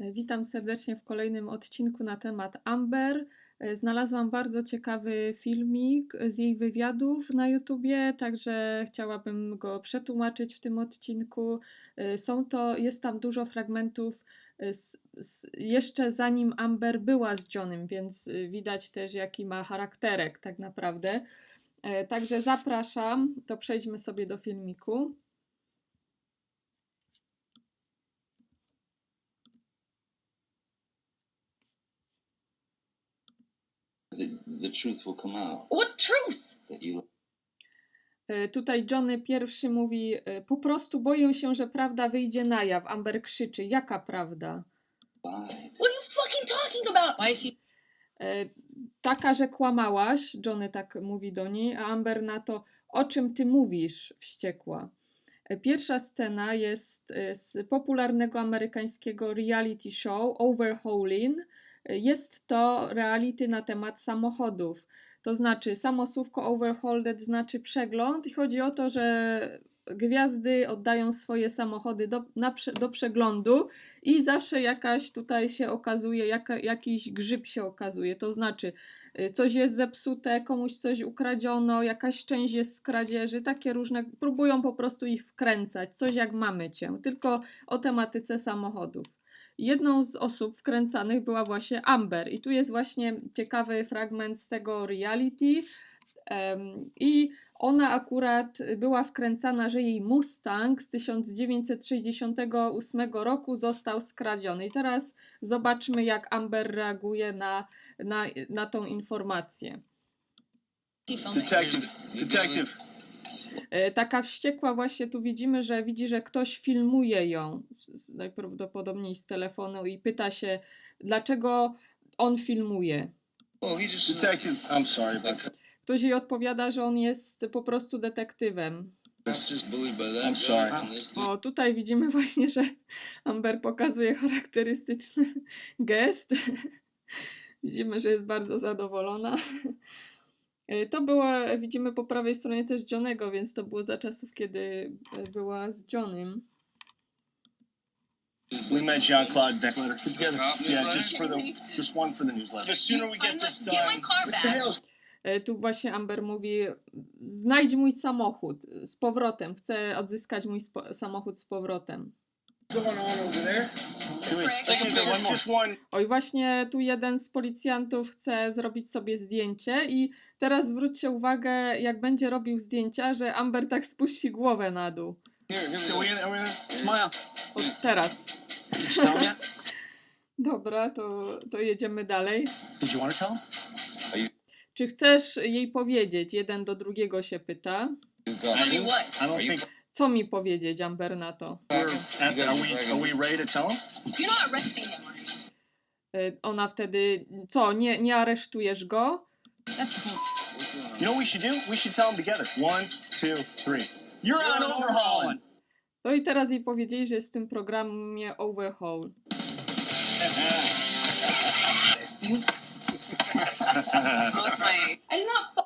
Witam serdecznie w kolejnym odcinku na temat Amber. Znalazłam bardzo ciekawy filmik z jej wywiadów na YouTubie, także chciałabym go przetłumaczyć w tym odcinku. Są to, jest tam dużo fragmentów z, z, jeszcze zanim Amber była z Johnem, więc widać też jaki ma charakterek tak naprawdę. E, Także zapraszam, to przejdźmy sobie do filmiku. The, the truth will come out What truth? that you E, Tutaj Johnny pierwszy mówi, e, po prostu boję się, że prawda wyjdzie na jaw. Amber krzyczy, jaka prawda? What are you fucking talking about? Why is he? E, Taka, że kłamałaś, Johnny tak mówi do niej, a Amber na to, o czym ty mówisz, wściekła. Pierwsza scena jest z popularnego amerykańskiego reality show Overhauling. Jest to reality na temat samochodów. To znaczy, samo słówko overhauled znaczy przegląd i chodzi o to, że gwiazdy oddają swoje samochody do, na, do przeglądu i zawsze jakaś tutaj się okazuje, jaka, jakiś grzyb się okazuje. To znaczy, y, coś jest zepsute, komuś coś ukradziono, jakaś część jest z kradzieży, takie różne, próbują po prostu ich wkręcać, coś jak mamy cię, tylko o tematyce samochodów. Jedną z osób wkręcanych była właśnie Amber, i tu jest właśnie ciekawy fragment z tego reality. I ona akurat była wkręcana, że jej Mustang z 1968 roku został skradziony. I teraz zobaczmy, jak Amber reaguje na, na, na tą informację. Detective, detective. E, Taka wściekła właśnie tu widzimy, że widzi, że ktoś filmuje ją najprawdopodobniej z telefonu i pyta się, dlaczego on filmuje. Ktoś jej odpowiada, że on jest po prostu detektywem. O, tutaj widzimy właśnie, że Amber pokazuje charakterystyczny gest. Widzimy, że jest bardzo zadowolona. E, To było, widzimy po prawej stronie też Johnego, więc to było za czasów, kiedy e, była z Johnem. We met Jean Claude Beckler together. Yeah, just for the just one for the newsletter. The sooner we get this done. What the hell? E, Tu właśnie Amber mówi: Znajdź mój samochód z powrotem. Chcę odzyskać mój samochód z powrotem. Going on over there? Correct. Just, just, just one. Oj, właśnie tu jeden z policjantów chce zrobić sobie zdjęcie, i teraz zwróćcie uwagę, jak będzie robił zdjęcia, że Amber tak spuści głowę na dół. Here, here we Are go. we in? Are we in? Smile. O, teraz. Dobra, to, to jedziemy dalej. did you want to tell him? Czy chcesz jej powiedzieć? Jeden do drugiego się pyta. I don't think Co mi powiedzieć, Amber, na to? we're. Are we? Are we ready to tell him? You're not arresting him, are you? E, Ona wtedy, co, nie, nie aresztujesz go? That's cool. You know what we should do? We should tell him together. One, two, three. You're on overhauling. No i teraz jej powiedzieli, że jest w tym programie Overhaul. What's my? I did not.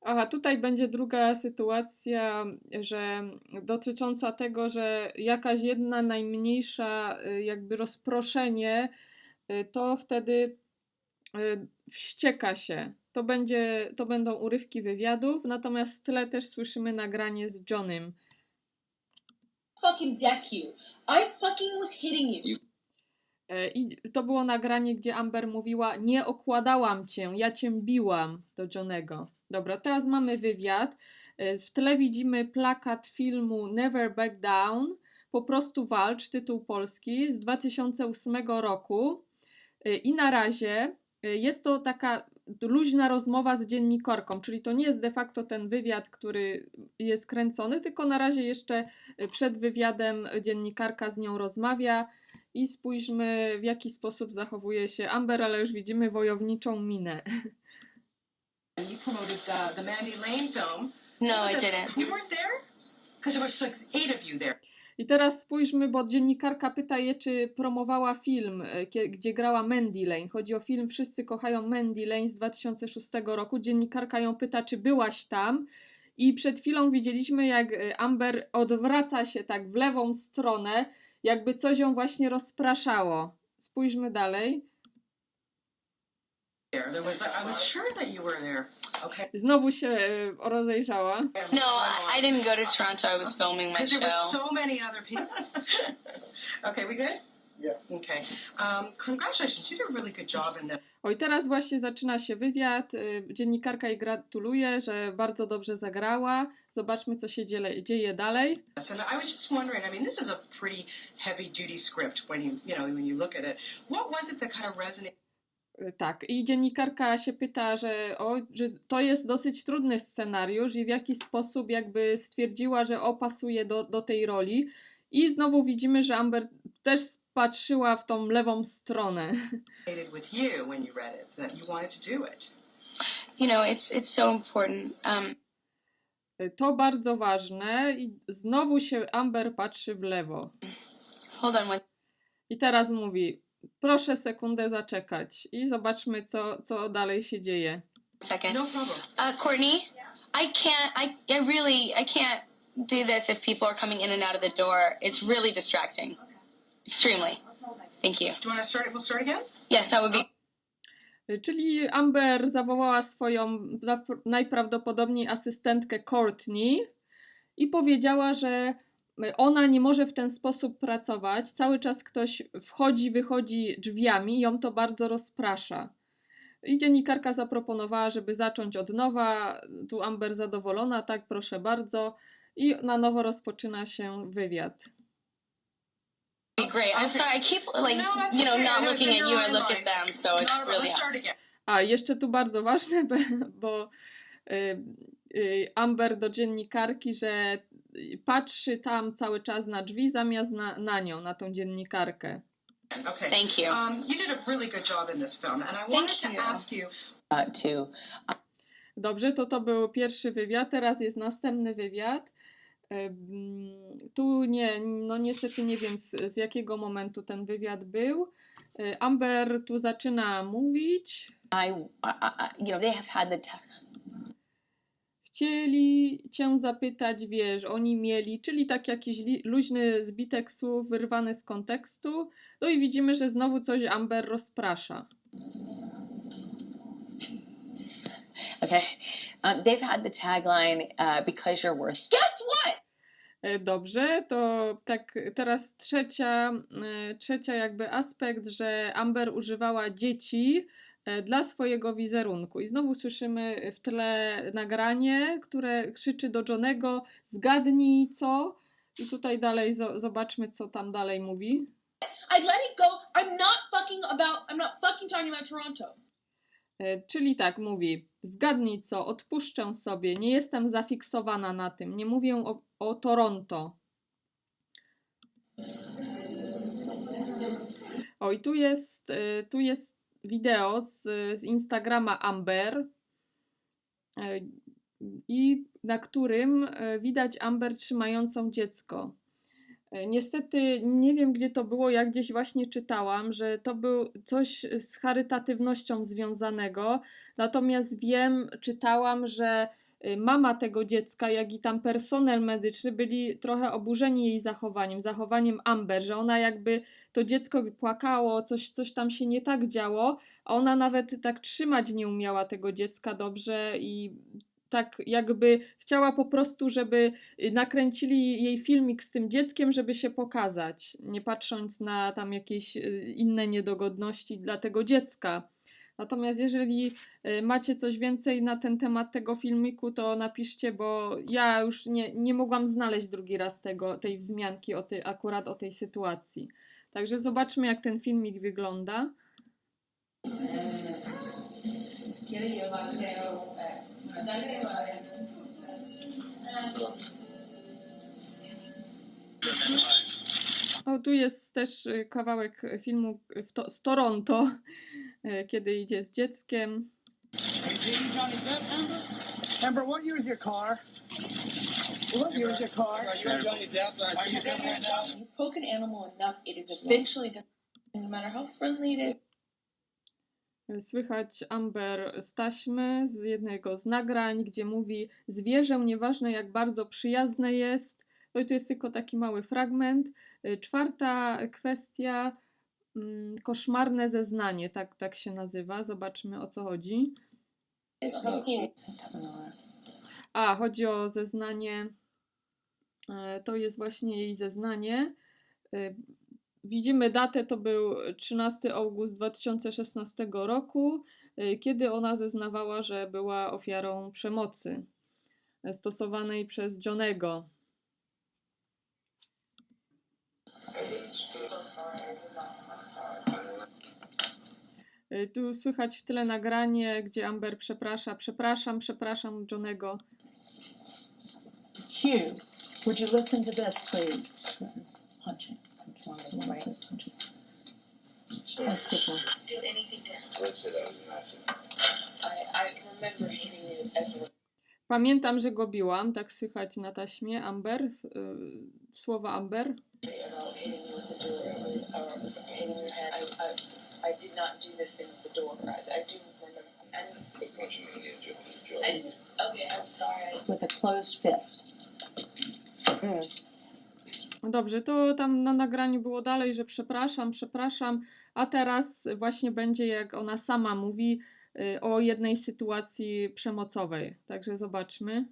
Aha, tutaj będzie druga sytuacja, że dotycząca tego, że jakaś jedna najmniejsza y, jakby rozproszenie, y, to wtedy y, wścieka się. To, będzie, to będą urywki wywiadów, natomiast w tle też słyszymy nagranie z Johnem. fucking deck you. I fucking was hitting you. I to było nagranie, gdzie Amber mówiła: Nie okładałam cię, ja cię biłam do Johnego. Dobra, teraz mamy wywiad. E, W tle widzimy plakat filmu Never Back Down. Po prostu walcz, tytuł polski z 2008 roku. E, I na razie e, jest to taka luźna rozmowa z dziennikarką, czyli to nie jest de facto ten wywiad, który jest kręcony, tylko na razie jeszcze przed wywiadem dziennikarka z nią rozmawia i spójrzmy, w jaki sposób zachowuje się Amber, ale już widzimy wojowniczą minę. You promoted the, the Mandy Lane film. No, I it- didn't. You weren't there? Because there was like eight of you there. I teraz spójrzmy, bo dziennikarka pyta je, czy promowała film, e, gdzie grała Mandy Lane. Chodzi o film Wszyscy kochają Mandy Lane z 2006 roku. Dziennikarka ją pyta, czy byłaś tam. I przed chwilą widzieliśmy, jak e, Amber odwraca się tak w lewą stronę, jakby coś ją właśnie rozpraszało. spójrzmy dalej. There, there was. I was sure that you were there. Okay. Znowu się e, rozejrzała. No, I, didn't go to Toronto. I was filming my Because there were show. so many other people. okay, we good? Yeah. Okay. Um, congratulations. You did a really good job in this. Oj, teraz właśnie zaczyna się wywiad. y, Dziennikarka jej gratuluje, że bardzo dobrze zagrała. Zobaczmy, co się dzieje, dzieje dalej. And I was just wondering. I mean, this is a pretty heavy duty script when you, you know, when you look at it. What was it that kind of resonated? Tak, i dziennikarka się pyta, że, o, że to jest dosyć trudny scenariusz i w jaki sposób jakby stwierdziła, że opasuje do, do tej roli. I znowu widzimy, że Amber też patrzyła w tą lewą stronę. with you when you read it that you wanted to do it. You know, it's it's so important. Um, To bardzo ważne i znowu się Amber patrzy w lewo. hold on one I teraz mówi, proszę sekundę zaczekać i zobaczmy, co, co dalej się dzieje. second. No problem. Uh, Courtney, I can't. I I really I can't do this if people are coming in and out of the door. It's really distracting. Extremely. Thank you. Do you want to start it? We'll start again. Yes, that would be Czyli Amber zawołała swoją na- najprawdopodobniej asystentkę Courtney i powiedziała, że ona nie może w ten sposób pracować. Cały czas ktoś wchodzi, wychodzi drzwiami i ją to bardzo rozprasza. I dziennikarka zaproponowała, żeby zacząć od nowa. Tu Amber zadowolona, tak, proszę bardzo. I na nowo rozpoczyna się wywiad. great. I'm sorry. I keep like No, you know not looking in at you. I look at them, so it's really. A, jeszcze tu bardzo ważne, bo y, y, Amber do dziennikarki, że patrzy tam cały czas na drzwi zamiast na, na nią, na tą dziennikarkę. Okay. Thank you. Um, you did a really good job in this film, and I wanted to you. ask you. uh, to Dobrze, to to był pierwszy wywiad, teraz jest następny wywiad. Tu nie, no niestety nie wiem z, z jakiego momentu ten wywiad był. Amber tu zaczyna mówić. I, I, you know, they have had the. Chcieli cię zapytać, wiesz, oni mieli, czyli tak jakiś luźny zbitek słów wyrwany z kontekstu. No i widzimy, że znowu coś Amber rozprasza. Okay, uh, they've had the tagline uh, "Because you're worth." Guess what? E, Dobrze, to tak teraz trzecia, e, trzecia jakby aspekt, że Amber używała dzieci dla swojego wizerunku. I znowu słyszymy w tle nagranie, które krzyczy do Johnego, zgadnij co. I tutaj dalej zo- zobaczmy, co tam dalej mówi. I let it go. I'm not fucking about. I'm not fucking talking about Toronto. E, Czyli tak mówi, zgadnij co, odpuszczę sobie, nie jestem zafiksowana na tym, nie mówię o, o Toronto. O i tu jest, e, tu jest wideo z, z Instagrama Amber e, i na którym e, widać Amber trzymającą dziecko. E, Niestety nie wiem, gdzie to było. Ja gdzieś właśnie czytałam, że to był coś z charytatywnością związanego. Natomiast wiem, czytałam, że mama tego dziecka, jak i tam personel medyczny byli trochę oburzeni jej zachowaniem, zachowaniem Amber, że ona jakby to dziecko płakało, coś, coś tam się nie tak działo, a ona nawet tak trzymać nie umiała tego dziecka dobrze i tak jakby chciała po prostu, żeby y, nakręcili jej filmik z tym dzieckiem, żeby się pokazać, nie patrząc na tam jakieś y, inne niedogodności dla tego dziecka. Natomiast jeżeli y, macie coś więcej na ten temat tego filmiku, to napiszcie, bo ja już nie, nie mogłam znaleźć drugi raz tego, tej wzmianki o tej, akurat o tej sytuacji. Także zobaczmy, jak ten filmik wygląda. O, tu jest też y, kawałek filmu w to, z Toronto, y, kiedy idzie z dzieckiem. Amber, what year is your car? What year is your car? You poke an animal enough, it is eventually done. No matter how friendly it is. Y, Słychać Amber z taśmy, z jednego z nagrań, gdzie mówi: Zwierzę, nieważne jak bardzo przyjazne jest. No i to jest tylko taki mały fragment. Y, Czwarta kwestia. mm, koszmarne zeznanie, tak, tak się nazywa. Zobaczmy o co chodzi. A, chodzi o zeznanie. e, To jest właśnie jej zeznanie. E, Widzimy datę, to był 13 august 2016 roku, kiedy ona zeznawała, że była ofiarą przemocy stosowanej przez Johnego. Tu słychać w tle nagranie, gdzie Amber przeprasza, przepraszam, przepraszam Johnego. Hugh, would you listen to this, please? This is punching. One says punching. Let's skip one. Did anything to him. Let's say that was an accident. I, I remember hitting you as a Pamiętam, że go biłam, tak słychać na taśmie Amber, y, słowa Amber. about I, I, I did not do this thing with the door. I, I do remember. And, and okay, I'm sorry. With a closed fist. No Dobrze, to tam na nagraniu było dalej, że przepraszam, przepraszam, a teraz właśnie będzie jak ona sama mówi y, o jednej sytuacji przemocowej. Także zobaczmy.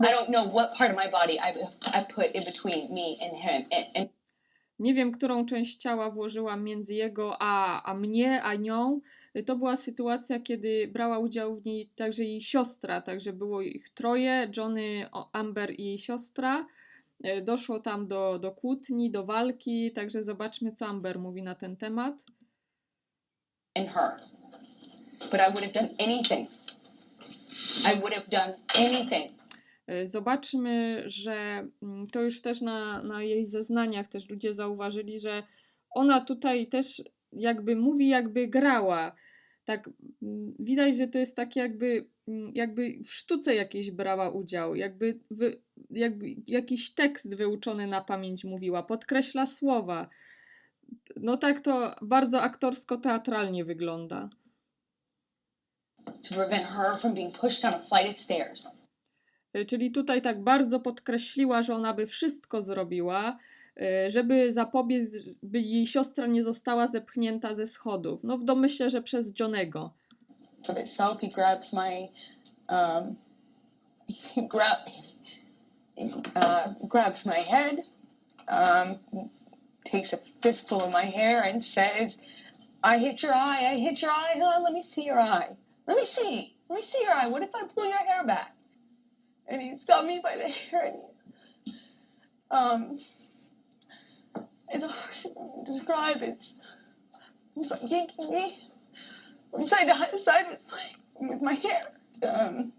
I don't know what part of my body I, I put in between me and him. And, and Nie wiem, którą część ciała włożyłam między jego a, a mnie, a nią. To była sytuacja, kiedy brała udział w niej także jej siostra, także było ich troje, Johnny, Amber i jej siostra. Y, Doszło tam do, do kłótni, do walki, także zobaczmy, co Amber mówi na ten temat. and her. But I would have done anything. I would have done anything. Y, Zobaczmy, że mm, to już też na, na jej zeznaniach też ludzie zauważyli, że ona tutaj też jakby mówi, jakby grała. Tak mm, widać, że to jest tak jakby, mm, jakby w sztuce jakiejś brała udział, jakby, jakby jakiś tekst wyuczony na pamięć mówiła, podkreśla słowa. No tak to bardzo aktorsko-teatralnie wygląda. To prevent her from being pushed down a flight of stairs. Y, Czyli tutaj tak bardzo podkreśliła, że ona by wszystko zrobiła, y, żeby zapobiec, by jej siostra nie została zepchnięta ze schodów. No w domyśle, że przez Johnego. Of itself, he grabs my, um, he, uh, grabs my head, um, takes a fistful of my hair and says, "I hit your eye. I hit your eye, huh? Let me see your eye. Let me see. Let me see your eye. What if I pull your hair back?" And he's got me by the hair, and he's, um, it's hard to describe. It's, it's like yanking me from side to side with my with my hair. Um,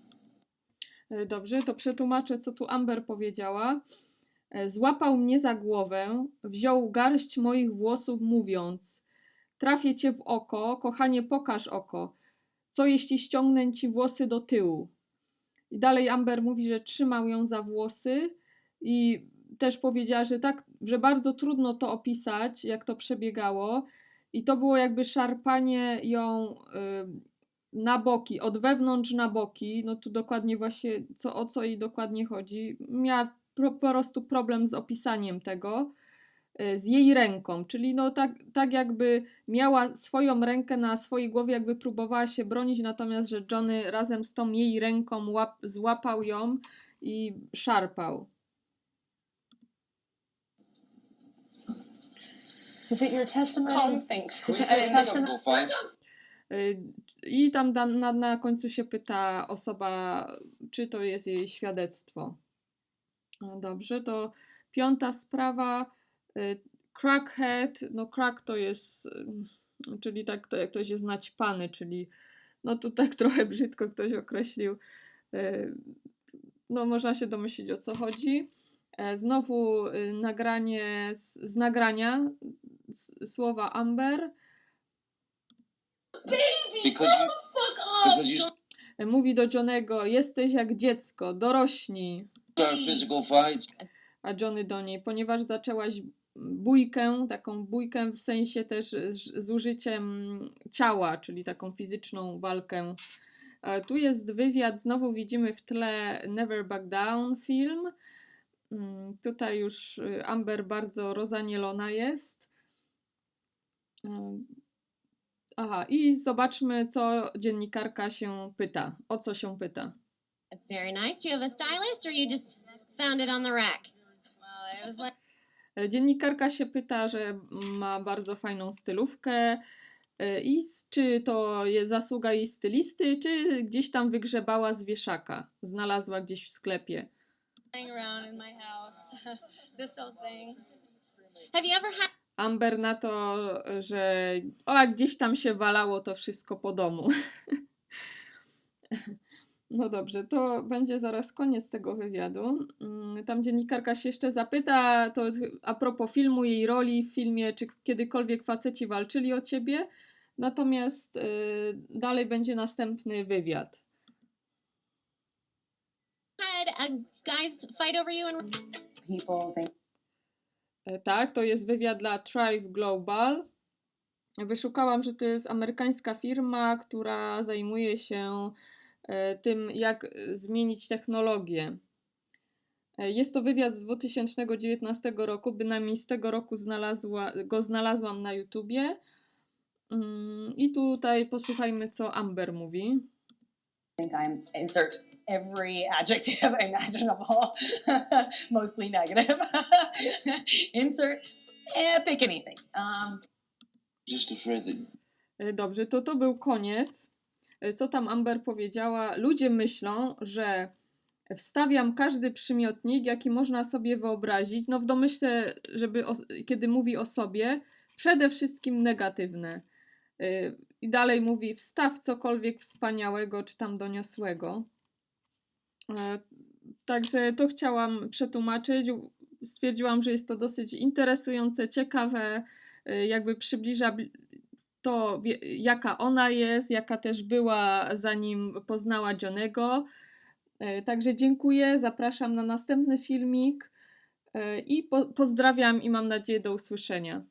Y, Dobrze, to przetłumaczę, co tu Amber powiedziała. E, Złapał mnie za głowę, wziął garść moich włosów, mówiąc: Trafię cię w oko, kochanie, pokaż oko. Co jeśli ściągnę ci włosy do tyłu? I dalej Amber mówi, że trzymał ją za włosy i też powiedziała, że tak, że bardzo trudno to opisać, jak to przebiegało. I to było jakby szarpanie ją y, na boki, od wewnątrz na boki. No tu dokładnie właśnie co, o co jej dokładnie chodzi. Miała po prostu problem z opisaniem tego z jej ręką, czyli no tak, tak jakby miała swoją rękę na swojej głowie, jakby próbowała się bronić, natomiast że Johnny razem z tą jej ręką łap, złapał ją i szarpał. is it your testimony? Calm things. Is it your testimony? Y, I tam na, na, na końcu się pyta osoba, czy to jest jej świadectwo. No dobrze, to piąta sprawa. Y, Crackhead, no crack to jest, y, czyli tak to jak ktoś jest naćpany, czyli no tu tak trochę brzydko ktoś określił. y, No można się domyślić o co chodzi. E, Znowu nagranie z, z nagrania s- słowa Amber. Baby, Because you- the fuck up. Because you John. Mówi do Johnego, jesteś jak dziecko, dorośnij. start physical fights. A Johnny do niej, ponieważ zaczęłaś bójkę, taką bójkę w sensie też z, z użyciem ciała, czyli taką fizyczną walkę. E, Tu jest wywiad, znowu widzimy w tle Never Back Down film. Mm, Tutaj już y, Amber bardzo rozanielona jest. Ym, Aha, i zobaczmy, co dziennikarka się pyta. O co się pyta? Very nice. Do you have a stylist or you just found it on the rack? Well, it was like E, Dziennikarka się pyta, że ma bardzo fajną stylówkę e, i czy to jest zasługa jej stylisty, czy gdzieś tam wygrzebała z wieszaka, znalazła gdzieś w sklepie. Amber na to, że o, gdzieś tam się walało to wszystko po domu. No dobrze, to będzie zaraz koniec tego wywiadu. Mm, Tam dziennikarka się jeszcze zapyta, to a propos filmu, jej roli w filmie, czy kiedykolwiek faceci walczyli o ciebie. Natomiast y, dalej będzie następny wywiad. think E, Tak, to jest wywiad dla Thrive Global. Wyszukałam, że to jest amerykańska firma, która zajmuje się tym, jak e, zmienić technologię. E, Jest to wywiad z 2019 roku, bynajmniej z tego roku znalazła, go znalazłam na YouTubie. Mm, I tutaj posłuchajmy, co Amber mówi. think I'm insert every adjective imaginable, mostly negative. insert, eh, pick anything. Um, Just afraid that E, Dobrze, to to był koniec. E, Co tam Amber powiedziała? Ludzie myślą, że wstawiam każdy przymiotnik, jaki można sobie wyobrazić. No w domyśle, żeby o, kiedy mówi o sobie, przede wszystkim negatywne. E, I dalej mówi, wstaw cokolwiek wspaniałego czy tam doniosłego. E, Także to chciałam przetłumaczyć. Stwierdziłam, że jest to dosyć interesujące, ciekawe, jakby przybliża bli- to, jaka ona jest, jaka też była, zanim poznała Johnego. E, Także dziękuję, zapraszam na następny filmik e, i po, pozdrawiam i mam nadzieję do usłyszenia.